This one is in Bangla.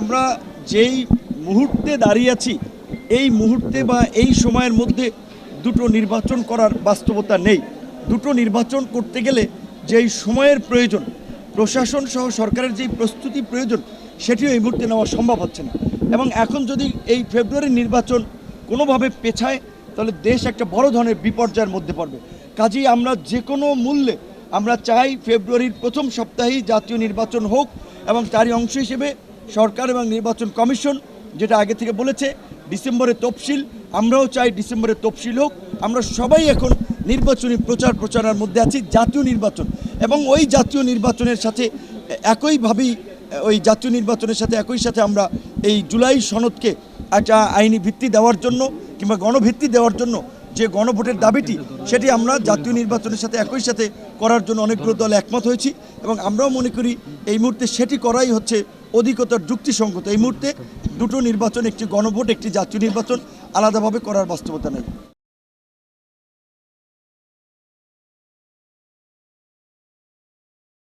আমরা যেই মুহূর্তে দাঁড়িয়ে আছি, এই মুহূর্তে বা এই সময়ের মধ্যে দুটো নির্বাচন করার বাস্তবতা নেই। দুটো নির্বাচন করতে গেলে যেই সময়ের প্রয়োজন, প্রশাসন সহ সরকারের যেই প্রস্তুতি প্রয়োজন, সেটিও এই মুহূর্তে নেওয়া সম্ভব হচ্ছে না। এবং এখন যদি এই ফেব্রুয়ারির নির্বাচন কোনোভাবে পেছায়, তাহলে দেশ একটা বড় ধরনের বিপর্যয়ের মধ্যে পড়বে। কাজেই আমরা যে কোনো মূল্যে আমরা চাই ফেব্রুয়ারির প্রথম সপ্তাহেই জাতীয় নির্বাচন হোক এবং তারই অংশ হিসেবে সরকার এবং নির্বাচন কমিশন যেটা আগে থেকে বলেছে, ডিসেম্বরে তফসিল, আমরাও চাই ডিসেম্বরে তফসিল হোক। আমরা সবাই এখন নির্বাচনী প্রচার প্রচারের মধ্যে আছি, জাতীয় নির্বাচন। এবং ওই জাতীয় নির্বাচনের সাথে একইভাবেই ওই জাতীয় নির্বাচনের সাথে একই সাথে আমরা এই জুলাই সনদকে একটা আইনি ভিত্তি দেওয়ার জন্য কিংবা গণভিত্তি দেওয়ার জন্য যে গণভোটের দাবিটি, সেটি আমরা জাতীয় নির্বাচনের সাথে একই সাথে করার জন্য অনেকগুলো দল একমত হয়েছি। এবং আমরাও মনে করি এই মুহূর্তে সেটি করাই হচ্ছে অধিকতর যুক্তিসঙ্গত। এই মুহূর্তে দুটো নির্বাচন, একটি গণভোট, একটি জাতীয় নির্বাচন আলাদাভাবে করার বাস্তবতা নেই।